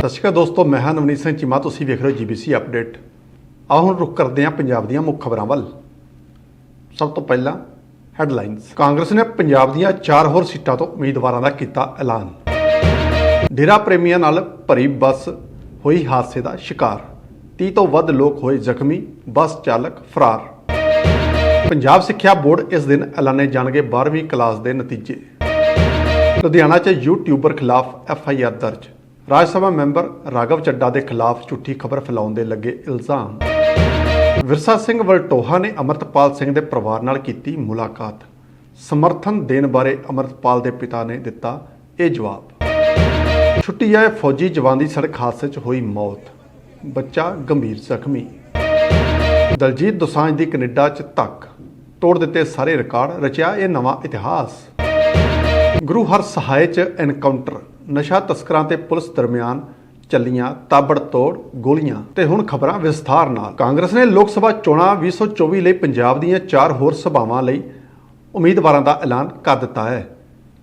ਸਤਿ ਸ਼੍ਰੀ ਅਕਾਲ ਦੋਸਤੋ, ਮੈਂ ਹਾਂ ਨਵਨੀਤ ਸਿੰਘ ਚੀਮਾ, ਤੁਸੀਂ ਵੇਖ ਰਹੇ ਹੋ ਜੀਬੀਸੀ ਅਪਡੇਟ। ਆਓ ਹੁਣ ਰੁਕ ਕਰਦੇ ਹਾਂ ਪੰਜਾਬ ਦੀਆਂ ਮੁੱਖ ਖਬਰਾਂ ਵੱਲ। ਸਭ ਤੋਂ ਪਹਿਲਾਂ ਹੈਡਲਾਈਨਸ। ਕਾਂਗਰਸ ਨੇ ਪੰਜਾਬ ਦੀਆਂ ਚਾਰ ਹੋਰ ਸੀਟਾਂ ਤੋਂ ਉਮੀਦਵਾਰਾਂ ਦਾ ਕੀਤਾ ਐਲਾਨ। ਡੇਰਾ ਪ੍ਰੇਮੀਆਂ ਨਾਲ ਭਰੀ ਬੱਸ ਹੋਈ ਹਾਦਸੇ ਦਾ ਸ਼ਿਕਾਰ। 30 ਤੋਂ ਵੱਧ ਲੋਕ ਹੋਏ ਜ਼ਖਮੀ, ਬੱਸ ਚਾਲਕ ਫਰਾਰ। ਪੰਜਾਬ ਸਿੱਖਿਆ ਬੋਰਡ ਇਸ ਦਿਨ ਐਲਾਨੇ ਜਾਣਗੇ 12ਵੀਂ ਕਲਾਸ ਦੇ ਨਤੀਜੇ। ਲੁਧਿਆਣਾ 'ਚ ਯੂਟਿਊਬਰ ਖਿਲਾਫ ਐਫ ਆਈ ਆਰ ਦਰਜ। ਰਾਜ ਸਭਾ ਮੈਂਬਰ ਰਾਘਵ ਚੱਡਾ ਦੇ ਖਿਲਾਫ ਝੂਠੀ ਖਬਰ ਫੈਲਾਉਣ ਦੇ ਲੱਗੇ ਇਲਜ਼ਾਮ। ਵਿਰਸਾ ਸਿੰਘ ਵਲਟੋਹਾ ਨੇ ਅਮਰਤਪਾਲ ਸਿੰਘ ਦੇ ਪਰਿਵਾਰ ਨਾਲ ਕੀਤੀ ਮੁਲਾਕਾਤ। ਸਮਰਥਨ ਦੇਣ ਬਾਰੇ ਅਮਰਤਪਾਲ ਦੇ ਪਿਤਾ ਨੇ ਦਿੱਤਾ ਇਹ ਜਵਾਬ। ਛੁੱਟੀ ਆਏ ਫੌਜੀ ਜਵਾਨ ਦੀ ਸੜਕ ਹਾਦਸੇ 'ਚ ਹੋਈ ਮੌਤ। ਬੱਚਾ ਗੰਭੀਰ ਜ਼ਖਮੀ। ਦਲਜੀਤ ਦੋਸਾਂਝ ਦੀ ਕੈਨੇਡਾ 'ਚ ਧੱਕ ਤੋੜ ਦਿੱਤੇ ਸਾਰੇ ਰਿਕਾਰਡ, ਰਚਿਆ ਇਹ ਨਵਾਂ ਇਤਿਹਾਸ। ਗੁਰੂ ਹਰ ਸਹਾਇ 'ਚ ਐਨਕਾਊਂਟਰ ਨਸ਼ਾ ਤਸਕਰਾਂ ਤੇ ਪੁਲਿਸ ਦਰਮਿਆਨ ਚੱਲੀਆਂ ਤਾਬੜਤੋੜ ਗੋਲੀਆਂ ਤੇ ਹੁਣ ਖਬਰਾਂ ਵਿਸਥਾਰ ਨਾਲ। ਕਾਂਗਰਸ ਨੇ ਲੋਕ ਸਭਾ ਚੋਣਾਂ 2024 ਲਈ ਪੰਜਾਬ ਦੀਆਂ ਚਾਰ ਹੋਰ ਸਭਾਵਾਂ ਲਈ ਉਮੀਦਵਾਰਾਂ ਦਾ ਐਲਾਨ ਕਰ ਦਿੱਤਾ ਹੈ।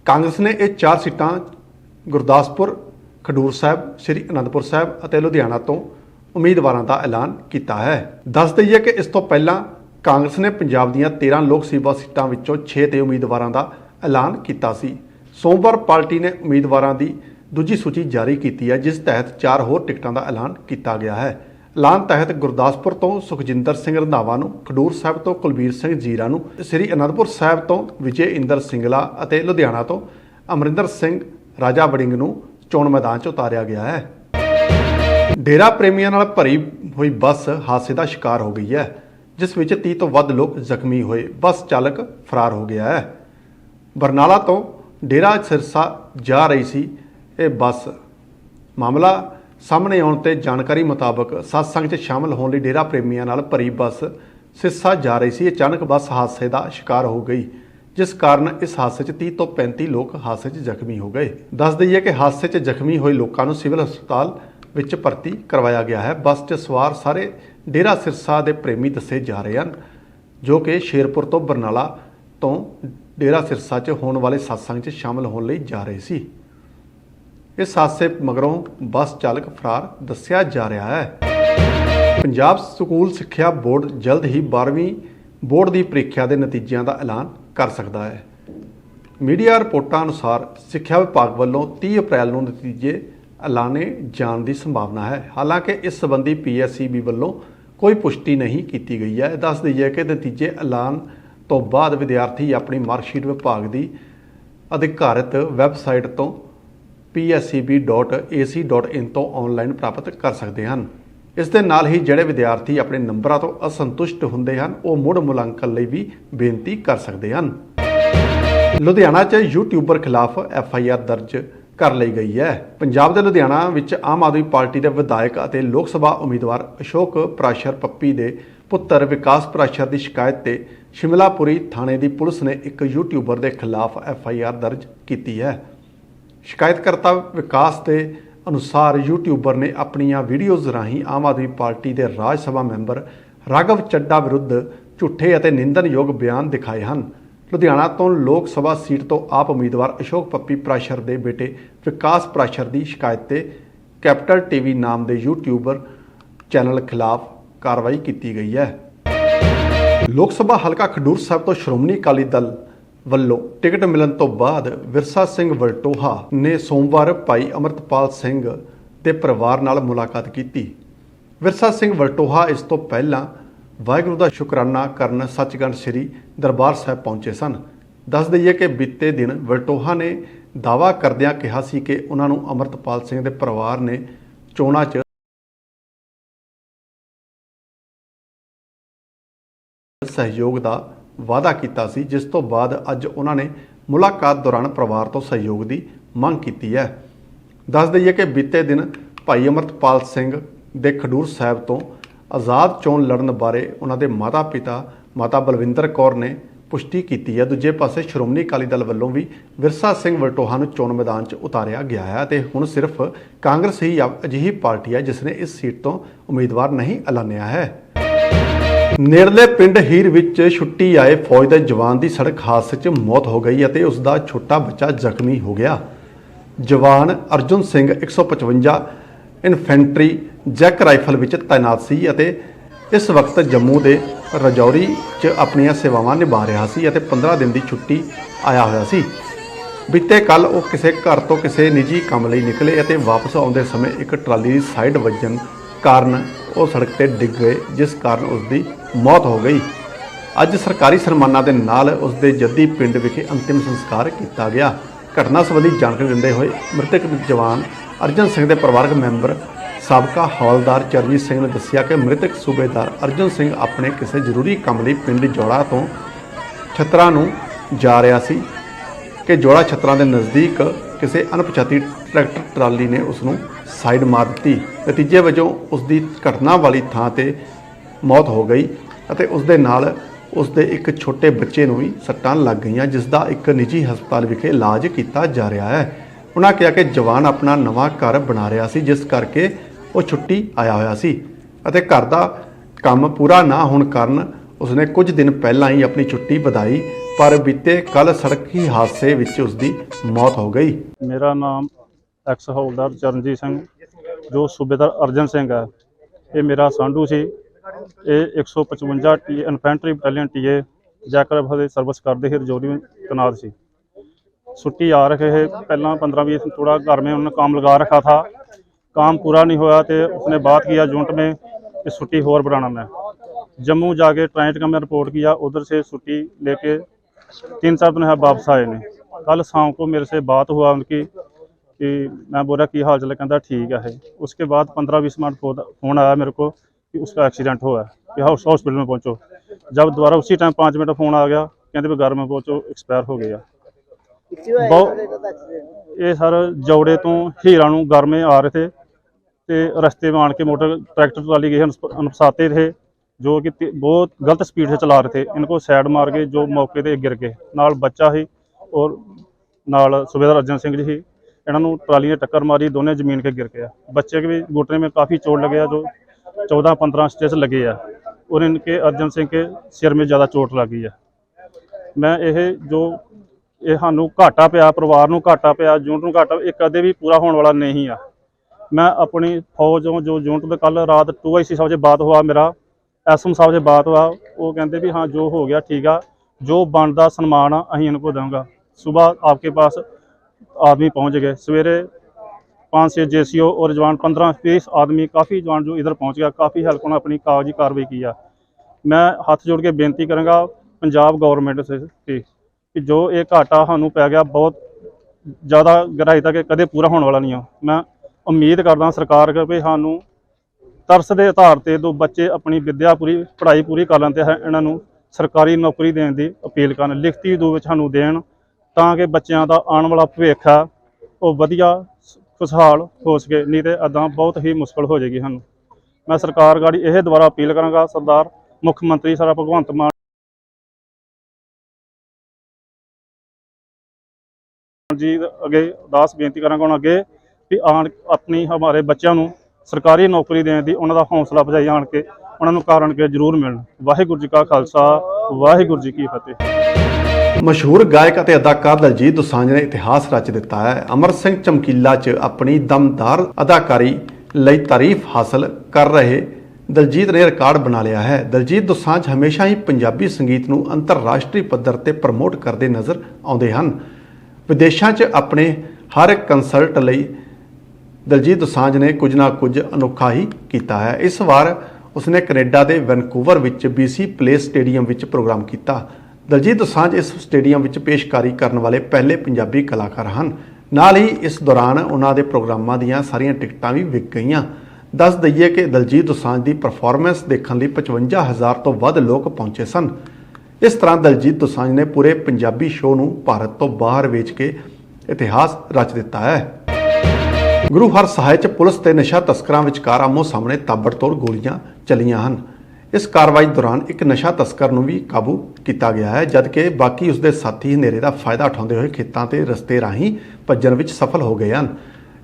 ਕਾਂਗਰਸ ਨੇ ਇਹ ਚਾਰ ਸੀਟਾਂ ਗੁਰਦਾਸਪੁਰ, ਖਡੂਰ ਸਾਹਿਬ, ਸ੍ਰੀ ਅਨੰਦਪੁਰ ਸਾਹਿਬ ਅਤੇ ਲੁਧਿਆਣਾ ਤੋਂ ਉਮੀਦਵਾਰਾਂ ਦਾ ਐਲਾਨ ਕੀਤਾ ਹੈ। ਦੱਸ ਦਈਏ ਕਿ ਇਸ ਤੋਂ ਪਹਿਲਾਂ ਕਾਂਗਰਸ ਨੇ ਪੰਜਾਬ ਦੀਆਂ 13 ਲੋਕ ਸਭਾ ਸੀਟਾਂ ਵਿੱਚੋਂ 6 ਤੇ ਉਮੀਦਵਾਰਾਂ ਦਾ ਐਲਾਨ ਕੀਤਾ ਸੀ। ਸੋਮਵਾਰ ਪਾਰਟੀ ਨੇ ਉਮੀਦਵਾਰਾਂ ਦੀ ਦੂਜੀ ਸੂਚੀ ਜਾਰੀ ਕੀਤੀ ਹੈ, ਜਿਸ ਤਹਿਤ ਚਾਰ ਹੋਰ ਟਿਕਟਾਂ ਦਾ ਐਲਾਨ ਕੀਤਾ ਗਿਆ ਹੈ। ਐਲਾਨ ਤਹਿਤ ਗੁਰਦਾਸਪੁਰ ਤੋਂ ਸੁਖਜਿੰਦਰ ਸਿੰਘ ਰੰਧਾਵਾ ਨੂੰ, ਖਡੂਰ ਸਾਹਿਬ ਤੋਂ ਕੁਲਬੀਰ ਸਿੰਘ ਜੀਰਾ ਨੂੰ, ਸ੍ਰੀ ਅਨੰਦਪੁਰ ਸਾਹਿਬ ਤੋਂ ਵਿਜੇ ਇੰਦਰ ਸਿੰਗਲਾ ਅਤੇ ਲੁਧਿਆਣਾ ਤੋਂ ਅਮਰਿੰਦਰ ਸਿੰਘ ਰਾਜਾ ਵੜਿੰਗ ਨੂੰ ਚੋਣ ਮੈਦਾਨ 'ਚ ਉਤਾਰਿਆ ਗਿਆ ਹੈ। ਡੇਰਾ ਪ੍ਰੇਮੀਆਂ ਨਾਲ ਭਰੀ ਹੋਈ ਬੱਸ ਹਾਦਸੇ ਦਾ ਸ਼ਿਕਾਰ ਹੋ ਗਈ ਹੈ, ਜਿਸ ਵਿੱਚ 30 ਤੋਂ ਵੱਧ ਲੋਕ ਜ਼ਖਮੀ ਹੋਏ। ਬੱਸ ਚਾਲਕ ਫਰਾਰ ਹੋ ਗਿਆ ਹੈ। ਬਰਨਾਲਾ ਤੋਂ ਡੇਰਾ ਸਿਰਸਾ ਜਾ ਰਹੀ ਸੀ, ਇਹ ਬੱਸ। ਮਾਮਲਾ ਸਾਹਮਣੇ ਆਉਣ ਤੇ ਜਾਣਕਾਰੀ ਮੁਤਾਬਕ ਸਤਸੰਗ 'ਚ ਸ਼ਾਮਲ ਹੋਣ ਲਈ ਡੇਰਾ ਪ੍ਰੇਮੀਆਂ ਨਾਲ ਭਰੀ ਬੱਸ ਸਿਰਸਾ ਜਾ ਰਹੀ ਸੀ। ਅਚਾਨਕ ਬੱਸ ਹਾਦਸੇ ਦਾ ਸ਼ਿਕਾਰ ਹੋ ਗਈ, ਜਿਸ ਕਾਰਨ ਇਸ ਹਾਦਸੇ 'ਚ 30 ਤੋਂ 35 ਲੋਕ ਹਾਦਸੇ 'ਚ ਜ਼ਖਮੀ ਹੋ ਗਏ। ਦੱਸ ਦਈਏ ਕਿ ਹਾਦਸੇ 'ਚ ਜ਼ਖਮੀ ਹੋਏ ਲੋਕਾਂ ਨੂੰ ਸਿਵਲ ਹਸਪਤਾਲ ਵਿੱਚ ਭਰਤੀ ਕਰਵਾਇਆ ਗਿਆ ਹੈ। ਬੱਸ 'ਚ ਸਵਾਰ ਸਾਰੇ ਡੇਰਾ ਸਿਰਸਾ ਦੇ ਪ੍ਰੇਮੀ ਦੱਸੇ ਜਾ ਰਹੇ ਹਨ, ਜੋ ਕਿ ਸ਼ੇਰਪੁਰ ਤੋਂ ਬਰਨਾਲਾ ਤੋਂ ਡੇਰਾ ਸਿਰਸਾ 'ਚ ਹੋਣ ਵਾਲੇ satsang 'ਚ ਸ਼ਾਮਲ ਹੋਣ ਲਈ ਜਾ ਰਹੇ ਸੀ। ਇਸ ਹਾਦਸੇ ਮਗਰੋਂ ਬੱਸ ਚਾਲਕ ਫਰਾਰ ਦੱਸਿਆ ਜਾ ਰਿਹਾ ਹੈ। ਪੰਜਾਬ ਸਕੂਲ ਸਿੱਖਿਆ ਬੋਰਡ ਜਲਦ ਹੀ 12ਵੀਂ ਬੋਰਡ ਦੀ ਪ੍ਰੀਖਿਆ ਦੇ ਨਤੀਜਿਆਂ ਦਾ ਐਲਾਨ ਕਰ ਸਕਦਾ ਹੈ। ਮੀਡੀਆ ਰਿਪੋਰਟਾਂ ਅਨੁਸਾਰ ਸਿੱਖਿਆ ਵਿਭਾਗ ਵੱਲੋਂ 30 ਅਪ੍ਰੈਲ ਨੂੰ ਨਤੀਜੇ ਐਲਾਨੇ ਜਾਣ ਦੀ ਸੰਭਾਵਨਾ ਹੈ। ਹਾਲਾਂਕਿ ਇਸ ਸੰਬੰਧੀ ਪੀਐਸਸੀਬੀ ਵੱਲੋਂ ਕੋਈ ਪੁਸ਼ਟੀ ਨਹੀਂ ਕੀਤੀ ਗਈ ਹੈ। ਦੱਸ ਦਈਏ ਕਿ ਨਤੀਜੇ ਐਲਾਨ ਤੋਂ ਬਾਅਦ ਵਿਦਿਆਰਥੀ ਆਪਣੀ ਮਾਰਕਸ਼ੀਟ ਵਿਭਾਗ ਦੀ ਅਧਿਕਾਰਤ ਵੈਬਸਾਈਟ ਤੋਂ pscb.ac.in ਤੋਂ ਆਨਲਾਈਨ ਪ੍ਰਾਪਤ ਕਰ ਸਕਦੇ ਹਨ। ਇਸ ਦੇ ਨਾਲ ਹੀ ਜਿਹੜੇ ਵਿਦਿਆਰਥੀ ਆਪਣੇ ਨੰਬਰਾਂ ਤੋਂ ਅਸੰਤੁਸ਼ਟ ਹੁੰਦੇ ਹਨ, ਉਹ ਮੁੜ ਮੁਲਾਂਕਣ ਲਈ ਵੀ ਬੇਨਤੀ ਕਰ ਸਕਦੇ ਹਨ। ਲੁਧਿਆਣਾ 'ਚ ਯੂਟਿਊਬਰ ਖਿਲਾਫ ਐਫ ਆਈ ਆਰ ਦਰਜ ਕਰ ਲਈ ਗਈ ਹੈ। ਪੰਜਾਬ ਦੇ ਲੁਧਿਆਣਾ ਵਿੱਚ ਆਮ ਆਦਮੀ ਪਾਰਟੀ ਦੇ ਵਿਧਾਇਕ ਅਤੇ ਲੋਕ ਸਭਾ ਉਮੀਦਵਾਰ ਅਸ਼ੋਕ ਪ੍ਰਾਸ਼ਰ ਪੱਪੀ ਦੇ ਪੁੱਤਰ ਵਿਕਾਸ ਪ੍ਰਾਸ਼ਰ ਦੀ ਸ਼ਿਕਾਇਤ ਤੇ ਸ਼ਿਮਲਾਪੁਰੀ ਥਾਣੇ ਦੀ ਪੁਲਿਸ ਨੇ ਇੱਕ ਯੂਟਿਊਬਰ ਦੇ ਖਿਲਾਫ ਐਫ ਆਈ ਆਰ ਦਰਜ ਕੀਤੀ ਹੈ। ਸ਼ਿਕਾਇਤਕਰਤਾ ਵਿਕਾਸ ਦੇ ਅਨੁਸਾਰ ਯੂਟਿਊਬਰ ਨੇ ਆਪਣੀਆਂ ਵੀਡੀਓਜ਼ ਰਾਹੀਂ ਆਮ ਆਦਮੀ ਪਾਰਟੀ ਦੇ ਰਾਜ ਸਭਾ ਮੈਂਬਰ ਰਾਘਵ ਚੱਡਾ ਵਿਰੁੱਧ ਝੂਠੇ ਅਤੇ ਨਿੰਦਨਯੋਗ ਬਿਆਨ ਦਿਖਾਏ ਹਨ। ਲੁਧਿਆਣਾ ਤੋਂ ਲੋਕ ਸਭਾ ਸੀਟ ਤੋਂ ਆਪ ਉਮੀਦਵਾਰ ਅਸ਼ੋਕ ਪੱਪੀ ਪ੍ਰਾਸ਼ਰ ਦੇ ਬੇਟੇ ਵਿਕਾਸ ਪ੍ਰਾਸ਼ਰ ਦੀ ਸ਼ਿਕਾਇਤ ਤੇ ਕੈਪੀਟਲ ਟੀਵੀ ਨਾਮ ਦੇ ਯੂਟਿਊਬਰ ਚੈਨਲ ਖਿਲਾਫ ਕਾਰਵਾਈ ਕੀਤੀ ਗਈ ਹੈ। ਲੋਕ ਸਭਾ ਹਲਕਾ ਖਡੂਰ ਸਾਹਿਬ ਤੋਂ ਸ਼੍ਰੋਮਣੀ ਅਕਾਲੀ ਦਲ ਵੱਲੋਂ ਟਿਕਟ ਮਿਲਣ ਤੋਂ ਬਾਅਦ ਵਿਰਸਾ ਸਿੰਘ ਵਲਟੋਹਾ ਨੇ ਸੋਮਵਾਰ ਭਾਈ ਅਮਰਤਪਾਲ ਸਿੰਘ ਦੇ ਪਰਿਵਾਰ ਨਾਲ ਮੁਲਾਕਾਤ ਕੀਤੀ। ਵਿਰਸਾ ਸਿੰਘ ਵਲਟੋਹਾ ਇਸ ਤੋਂ ਪਹਿਲਾਂ ਵਾਹਿਗੁਰੂ ਦਾ ਸ਼ੁਕਰਾਨਾ ਕਰਨ ਸੱਚਖੰਡ ਸ੍ਰੀ ਦਰਬਾਰ ਸਾਹਿਬ ਪਹੁੰਚੇ ਸਨ। ਦੱਸ ਦਈਏ ਕਿ ਬੀਤੇ ਦਿਨ ਵਲਟੋਹਾ ਨੇ ਦਾਵਾ ਕਰਦਿਆਂ ਕਿਹਾ ਸੀ ਕਿ ਉਹਨਾਂ ਨੂੰ ਅਮਰਤਪਾਲ ਸਿੰਘ ਦੇ ਪਰਿਵਾਰ ਨੇ ਚੋਣਾਂ 'ਚ ਸਹਿਯੋਗ ਦਾ ਵਾਅਦਾ ਕੀਤਾ ਸੀ, ਜਿਸ ਤੋਂ ਬਾਅਦ ਅੱਜ ਉਹਨਾਂ ਨੇ ਮੁਲਾਕਾਤ ਦੌਰਾਨ ਪਰਿਵਾਰ ਤੋਂ ਸਹਿਯੋਗ ਦੀ ਮੰਗ ਕੀਤੀ ਹੈ। ਦੱਸ ਦਈਏ ਕਿ ਬੀਤੇ ਦਿਨ ਭਾਈ ਅਮਰਤਪਾਲ ਸਿੰਘ ਦੇ ਖਡੂਰ ਸਾਹਿਬ ਤੋਂ ਆਜ਼ਾਦ ਚੋਣ ਲੜਨ ਬਾਰੇ ਉਹਨਾਂ ਦੇ ਮਾਤਾ-ਪਿਤਾ, ਮਾਤਾ ਬਲਵਿੰਦਰ ਕੌਰ ਨੇ ਪੁਸ਼ਟੀ ਕੀਤੀ ਹੈ। ਦੂਜੇ ਪਾਸੇ ਸ਼੍ਰੋਮਣੀ ਅਕਾਲੀ ਦਲ ਵੱਲੋਂ ਵੀ ਵਿਰਸਾ ਸਿੰਘ ਵਲਟੋਹਾ ਨੂੰ ਚੋਣ ਮੈਦਾਨ 'ਚ ਉਤਾਰਿਆ ਗਿਆ ਹੈ ਤੇ ਹੁਣ ਸਿਰਫ ਕਾਂਗਰਸ ਹੀ ਅਜਿਹੀ ਪਾਰਟੀ ਹੈ, ਜਿਸ ਨੇ ਇਸ ਸੀਟ ਤੋਂ ਉਮੀਦਵਾਰ ਨਹੀਂ ਐਲਾਨਿਆ ਹੈ। ਨੇੜਲੇ ਪਿੰਡ ਹੀਰ ਵਿੱਚ ਛੁੱਟੀ ਆਏ ਫੌਜ ਦੇ ਜਵਾਨ ਦੀ ਸੜਕ ਹਾਦਸੇ 'ਚ ਮੌਤ ਹੋ ਗਈ ਅਤੇ ਉਸ ਦਾ ਛੋਟਾ ਬੱਚਾ ਜ਼ਖਮੀ ਹੋ ਗਿਆ। ਜਵਾਨ Arjun Singh 155 infantry JAK rifle ਵਿੱਚ ਤਾਇਨਾਤ ਸੀ ਅਤੇ ਇਸ ਵਕਤ ਜੰਮੂ ਦੇ ਰਜੌਰੀ 'ਚ ਆਪਣੀਆਂ ਸੇਵਾਵਾਂ ਨਿਭਾ ਰਿਹਾ ਸੀ ਅਤੇ 15 ਦਿਨ ਦੀ ਛੁੱਟੀ ਆਇਆ ਹੋਇਆ ਸੀ। ਬੀਤੇ ਕੱਲ ਉਹ ਕਿਸੇ ਘਰ ਤੋਂ ਕਿਸੇ ਨਿੱਜੀ ਕੰਮ ਲਈ ਨਿਕਲੇ ਅਤੇ ਵਾਪਸ ਆਉਂਦੇ ਸਮੇਂ ਇੱਕ ਟਰਾਲੀ ਦੀ ਸਾਈਡ ਵੱਜਣ ਕਾਰਨ ਉਹ ਸੜਕ ਤੇ ਡਿੱਗ ਗਏ, ਜਿਸ ਕਾਰਨ ਉਸ ਦੀ ਮੌਤ ਹੋ ਗਈ। ਅੱਜ ਸਰਕਾਰੀ ਸਨਮਾਨਾਂ ਦੇ ਨਾਲ ਉਸ ਦੇ ਜੱਦੀ ਪਿੰਡ ਵਿਖੇ ਅੰਤਿਮ ਸੰਸਕਾਰ ਕੀਤਾ ਗਿਆ। ਘਟਨਾ ਸੰਬੰਧੀ ਜਾਣਕਾਰੀ ਦਿੰਦੇ ਹੋਏ ਮ੍ਰਿਤਕ ਜਵਾਨ ਅਰਜਨ ਸਿੰਘ ਦੇ ਪਰਿਵਾਰਕ ਮੈਂਬਰ ਸਾਬਕਾ ਹੌਲਦਾਰ ਚਰਨਜੀਤ ਸਿੰਘ ਨੇ ਦੱਸਿਆ ਕਿ ਮ੍ਰਿਤਕ ਸੂਬੇਦਾਰ ਅਰਜਨ ਸਿੰਘ ਆਪਣੇ ਕਿਸੇ ਜ਼ਰੂਰੀ ਕੰਮ ਲਈ ਪਿੰਡ ਜੋੜਾ ਤੋਂ ਛਤਰਾ ਨੂੰ ਜਾ ਰਿਹਾ ਸੀ ਕਿ ਜੋੜਾ ਛਤਰਾਂ ਦੇ ਨਜ਼ਦੀਕ ਕਿਸੇ ਅਣਪਛਾਤੀ ਟਰੈਕਟਰ ਟਰਾਲੀ ਨੇ ਉਸ ਨੂੰ ਸਾਈਡ ਮਾਰ ਦਿੱਤੀ ਨਤੀਜੇ ਵਜੋਂ ਉਸ ਦੀ ਘਟਨਾ ਵਾਲੀ ਥਾਂ ਤੇ ਮੌਤ ਹੋ ਗਈ ਅਤੇ ਉਸ ਦੇ ਨਾਲ ਉਸ ਦੇ ਇੱਕ ਛੋਟੇ ਬੱਚੇ ਨੂੰ ਵੀ ਸੱਟਾਂ ਲੱਗ ਗਈਆਂ ਜਿਸ ਦਾ ਇੱਕ ਨਿੱਜੀ ਹਸਪਤਾਲ ਵਿਖੇ ਇਲਾਜ ਕੀਤਾ ਜਾ ਰਿਹਾ ਹੈ। ਉਹਨਾਂ ਕਿਹਾ ਕਿ ਜਵਾਨ ਆਪਣਾ ਨਵਾਂ ਘਰ ਬਣਾ ਰਿਹਾ ਸੀ, ਜਿਸ ਕਰਕੇ ਉਹ ਛੁੱਟੀ ਆਇਆ ਹੋਇਆ ਸੀ ਅਤੇ ਘਰ ਦਾ ਕੰਮ ਪੂਰਾ ਨਾ ਹੋਣ ਕਾਰਨ ਉਸਨੇ ਕੁਝ ਦਿਨ ਪਹਿਲਾਂ ਹੀ ਆਪਣੀ ਛੁੱਟੀ ਵਧਾਈ ਪਰ ਬੀਤੇ ਕੱਲ ਸੜਕੀ ਹਾਦਸੇ ਵਿੱਚ ਉਸ ਦੀ ਮੌਤ ਹੋ ਗਈ ਮੇਰਾ ਨਾਮ ਐਕਸ ਹੌਲਦਾਰ ਚਰਨਜੀਤ ਸਿੰਘ ਜੋ ਸੂਬੇਦਾਰ ਅਰਜਨ ਸਿੰਘ ਹੈ ਇਹ ਮੇਰਾ ਸਾਂਢੂ ਸੀ ਇਹ 155 ਟੀ ਇਨਫੈਂਟਰੀ ਬਟਾਲੀਅਨ ਟੀਏ ਜੈਕਰਬ ਦੇ ਸਰਵਿਸ ਕਰਦੇ ਸੀ ਰਜੌਰੀ में तैनात ਸੀ छुट्टी आ रखे है पहला पंद्रह बीस दिन थोड़ा घर में उन्होंने काम लगा रखा था काम पूरा नहीं होया तो उसने बात किया जूनट में कि छुट्टी और बढ़ाना मैं जम्मू जाके ट्राइंट का मैं रिपोर्ट किया उधर से छुट्टी लेके तीन चार दिन है वापस आए ने कल शाम को मेरे से बात हुआ उनकी कि मैं बोला की हाल चल कहता ठीक है उसके बाद पंद्रह बीस मिनट फोन फोन आया मेरे को कि उसका एक्सीडेंट हुआ है कि हाउस हॉस्पिटल में पहुंचो जब दोबारा उसी टाइम पाँच मिनट फोन आ गया कहते भी घर में पहुंचो एक्सपायर हो गया ਬਹੁਤ ਇਹ ਸਰ ਜੌੜੇ ਤੋਂ ਹੀਰਾ ਨੂੰ ਗਰਮੇ ਆ ਰਹੇ ਥੇ ਤੇ ਰਸਤੇ में आन के मोटर ट्रैक्टर ट्राली गए अनफसाते थे जो कि ते- बहुत गलत स्पीड से चला रहे थे इनको साइड मार के जो मौके ਤੇ ਗਿਰ ਗਏ ਨਾਲ ਬੱਚਾ ਸੀ ਔਰ ਨਾਲ ਸੁਬੇਦਾਰ ਅਰਜਨ ਸਿੰਘ ਜੀ ਸੀ ਇਹਨਾਂ ਨੂੰ ਟਰਾਲੀ ਨੇ ਟੱਕਰ ਮਾਰੀ ਦੋਨੇ ਜ਼ਮੀਨ ਕੇ ਗਿਰ गया बच्चे के भी घुटने में काफ़ी चोट लगे है जो चौदह पंद्रह स्टेज लगे है और इनके अर्जन सिंह के सिर में ज़्यादा चोट लगी है ਮੈਂ ਇਹ ਜੋ ਇਹ ਸਾਨੂੰ ਘਾਟਾ ਪਿਆ ਪਰਿਵਾਰ ਨੂੰ ਘਾਟਾ ਪਿਆ ਯੂਨਿਟ ਨੂੰ ਘਾਟਾ ਇਹ ਕਦੇ ਵੀ ਪੂਰਾ ਹੋਣ ਵਾਲਾ ਨਹੀਂ ਆ ਮੈਂ ਆਪਣੀ ਫੌਜੋਂ ਜੋ ਯੂਨਿਟ ਦੇ ਕੱਲ ਰਾਤ 2IC ਸਾਹਿਬ से बात हुआ मेरा ਐਸਐਮ ਸਾਹਿਬ ਦੇ ਬਾਤ ਵਾ, ਉਹ ਕਹਿੰਦੇ ਵੀ ਹਾਂ, ਜੋ ਹੋ ਗਿਆ ਠੀਕ ਆ, ਜੋ ਬਣਦਾ ਸਨਮਾਨ ਆ, ਅਸੀਂ ਇਹਨੂੰ ਕੋ ਦੇਵਾਂਗਾ। ਸਵੇਰ ਆਪਕੇ ਪਾਸ ਆਦਮੀ ਪਹੁੰਚ ਗਏ। ਸਵੇਰੇ 5-6 ਜੇਸੀਓ ਔਰ ਜਵਾਨ 15-20 ਆਦਮੀ, ਕਾਫੀ ਜਵਾਨ ਜੋ ਇਧਰ ਪਹੁੰਚ ਗਿਆ, ਕਾਫੀ ਹੈਲਪ ਉਹਨਾਂ ਆਪਣੀ ਕਾਗਜ਼ੀ ਕਾਰਵਾਈ ਕੀ ਆ। ਮੈਂ ਹੱਥ ਜੋੜ ਕੇ ਬੇਨਤੀ ਕਰਾਂਗਾ ਪੰਜਾਬ ਗਵਰਨਮੈਂਟ ਸੇ ਕਿ ਜੋ ਇਹ ਘਾਟਾ ਸਾਨੂੰ ਪੈ ਗਿਆ, ਬਹੁਤ ਜ਼ਿਆਦਾ ਗਹਿਰਾਈ ਤੱਕ ਕਦੇ ਪੂਰਾ ਹੋਣ ਵਾਲਾ ਨਹੀਂ ਆ। ਮੈਂ ਉਮੀਦ ਕਰਦਾ ਸਰਕਾਰ ਕਰਕੇ ਸਾਨੂੰ ਤਰਸ ਦੇ ਆਧਾਰ ਤੇ ਦੋ ਬੱਚੇ ਆਪਣੀ ਵਿੱਦਿਆ ਪੂਰੀ, ਪੜ੍ਹਾਈ ਪੂਰੀ ਕਰ ਲੈਂਦੇ ਹਨ। ਇਹਨਾਂ ਨੂੰ ਸਰਕਾਰੀ ਨੌਕਰੀ ਦੇਣ ਦੀ ਅਪੀਲ ਕਰਨ, ਲਿਖਤੀ ਦੋ ਵਿੱਚ ਸਾਨੂੰ ਦੇਣ ਤਾਂ ਕਿ ਬੱਚਿਆਂ ਦਾ ਆਉਣ ਵਾਲਾ ਭਵਿੱਖ ਆ, ਉਹ ਵਧੀਆ ਖੁਸ਼ਹਾਲ ਹੋ ਸਕੇ, ਨਹੀਂ ਤੇ ਅਦਾਂ ਬਹੁਤ ਹੀ ਮੁਸ਼ਕਲ ਹੋ ਜਾਏਗੀ ਸਾਨੂੰ। ਮੈਂ ਸਰਕਾਰ ਗਾੜੀ ਇਹ ਦੁਆਰਾ ਅਪੀਲ ਕਰਾਂਗਾ, ਸਰਦਾਰ ਮੁੱਖ ਮੰਤਰੀ ਸਾਡਾ ਭਗਵੰਤ ਮਾਨ ਜੀ, ਅੱਗੇ ਅਰਦਾਸ ਬੇਨਤੀ ਕਰਾਂਗਾ ਉਹਨਾਂ ਅੱਗੇ ਵੀ ਆਣ ਆਪਣੀ, ਹਮਾਰੇ ਬੱਚਿਆਂ ਨੂੰ ਸਰਕਾਰੀ ਨੌਕਰੀ ਦੇਣ ਦੀ ਉਹਨਾਂ ਦਾ ਹੌਸਲਾ ਅਫਜ਼ਾਈ ਆਣ ਕੇ ਉਹਨਾਂ ਨੂੰ ਕਾਰਨ ਕੇ ਜ਼ਰੂਰ ਮਿਲਣ। ਵਾਹਿਗੁਰੂ ਜੀ ਕਾ ਖਾਲਸਾ, ਵਾਹਿਗੁਰੂ ਜੀ ਕੀ ਫਤਿਹ। ਮਸ਼ਹੂਰ ਗਾਇਕ ਅਤੇ ਅਦਾਕਾਰ ਦਲਜੀਤ ਦੋਸਾਂਝ ਨੇ ਇਤਿਹਾਸ ਰਚ ਦਿੱਤਾ ਹੈ। ਅਮਰ ਸਿੰਘ ਚਮਕੀਲਾ 'ਚ ਆਪਣੀ ਦਮਦਾਰ ਅਦਾਕਾਰੀ ਲਈ ਤਾਰੀਫ ਹਾਸਲ ਕਰ ਰਹੇ ਦਲਜੀਤ ਨੇ ਰਿਕਾਰਡ ਬਣਾ ਲਿਆ ਹੈ। ਦਲਜੀਤ ਦੋਸਾਂਝ ਹਮੇਸ਼ਾ ਹੀ ਪੰਜਾਬੀ ਸੰਗੀਤ ਨੂੰ ਅੰਤਰਰਾਸ਼ਟਰੀ ਪੱਧਰ ਤੇ ਪ੍ਰਮੋਟ ਕਰਦੇ ਨਜ਼ਰ ਆਉਂਦੇ ਹਨ। ਵਿਦੇਸ਼ਾਂ 'ਚ ਆਪਣੇ ਹਰ ਕੰਸਰਟ ਲਈ ਦਲਜੀਤ ਦੋਸਾਂਝ ਨੇ ਕੁਝ ਨਾ ਕੁਝ ਅਨੋਖਾ ਹੀ ਕੀਤਾ ਹੈ। ਇਸ ਵਾਰ ਉਸਨੇ ਕੈਨੇਡਾ ਦੇ ਵੈਨਕੂਵਰ ਵਿੱਚ BC ਪਲੇ ਸਟੇਡੀਅਮ ਵਿੱਚ ਪ੍ਰੋਗਰਾਮ ਕੀਤਾ। ਦਲਜੀਤ ਦੋਸਾਂਝ ਇਸ ਸਟੇਡੀਅਮ ਵਿੱਚ ਪੇਸ਼ਕਾਰੀ ਕਰਨ ਵਾਲੇ ਪਹਿਲੇ ਪੰਜਾਬੀ ਕਲਾਕਾਰ ਹਨ। ਨਾਲ ਹੀ ਇਸ ਦੌਰਾਨ ਉਹਨਾਂ ਦੇ ਪ੍ਰੋਗਰਾਮਾਂ ਦੀਆਂ ਸਾਰੀਆਂ ਟਿਕਟਾਂ ਵੀ ਵਿਕ ਗਈਆਂ। ਦੱਸ ਦਈਏ ਕਿ ਦਲਜੀਤ ਦੋਸਾਂਝ ਦੀ ਪਰਫਾਰਮੈਂਸ ਦੇਖਣ ਲਈ 55000 ਤੋਂ ਵੱਧ ਲੋਕ ਪਹੁੰਚੇ ਸਨ। ਇਸ ਤਰ੍ਹਾਂ ਦਲਜੀਤ ਦੋਸਾਂਝ ਨੇ ਪੂਰੇ ਪੰਜਾਬੀ ਸ਼ੋਅ ਨੂੰ ਭਾਰਤ ਤੋਂ ਬਾਹਰ ਵੇਚ ਕੇ ਇਤਿਹਾਸ ਰਚ ਦਿੱਤਾ ਹੈ। ਗੁਰੂ ਹਰ ਸਹਾਇ ਚ ਪੁਲਿਸ ਤੇ ਨਸ਼ਾ ਤਸਕਰਾਂ ਵਿਚਕਾਰ ਆਮੋ ਸਾਹਮਣੇ ਤਾਬੜਤੋੜ ਗੋਲੀਆਂ ਚੱਲੀਆਂ ਹਨ। ਇਸ ਕਾਰਵਾਈ ਦੌਰਾਨ ਇੱਕ ਨਸ਼ਾ ਤਸਕਰ ਨੂੰ ਵੀ ਕਾਬੂ ਕੀਤਾ ਗਿਆ ਹੈ, ਜਦਕਿ ਬਾਕੀ ਉਸਦੇ ਸਾਥੀ ਹਨੇਰੇ ਦਾ ਫਾਇਦਾ ਉਠਾਉਂਦੇ ਹੋਏ ਖੇਤਾਂ ਤੇ ਰਸਤੇ ਰਾਹੀਂ ਭੱਜਣ ਵਿੱਚ ਸਫਲ ਹੋ ਗਏ ਹਨ।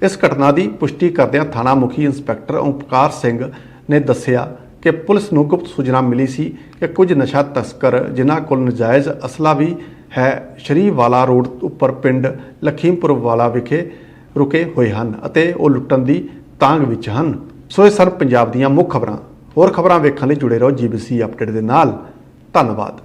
ਇਸ ਘਟਨਾ ਦੀ ਪੁਸ਼ਟੀ ਕਰਦਿਆਂ ਥਾਣਾ ਮੁਖੀ ਇੰਸਪੈਕਟਰ ਓਮਕਾਰ ਸਿੰਘ ਨੇ ਦੱਸਿਆ ਕਿ ਪੁਲਿਸ ਨੂੰ ਗੁਪਤ ਸੂਚਨਾ ਮਿਲੀ ਸੀ ਕਿ ਕੁਝ ਨਸ਼ਾ ਤਸਕਰ, ਜਿਨ੍ਹਾਂ ਕੋਲ ਨਜਾਇਜ਼ ਅਸਲਾ ਵੀ ਹੈ, ਸ਼ਰੀਵਾਲਾ ਰੋਡ ਉੱਪਰ ਪਿੰਡ ਲਖੀਮਪੁਰ ਵਾਲਾ ਵਿਖੇ ਰੁਕੇ ਹੋਏ ਹਨ ਅਤੇ ਉਹ ਲੁੱਟਣ ਦੀ ਤਾਂਗ ਵਿੱਚ ਹਨ। ਸੋ ਇਹ ਸਨ ਪੰਜਾਬ ਦੀਆਂ ਮੁੱਖ ਖਬਰਾਂ। ਹੋਰ ਖਬਰਾਂ ਵੇਖਣ ਲਈ ਜੁੜੇ ਰਹੋ ਜੀਬੀਸੀ ਅਪਡੇਟ ਦੇ ਨਾਲ। ਧੰਨਵਾਦ।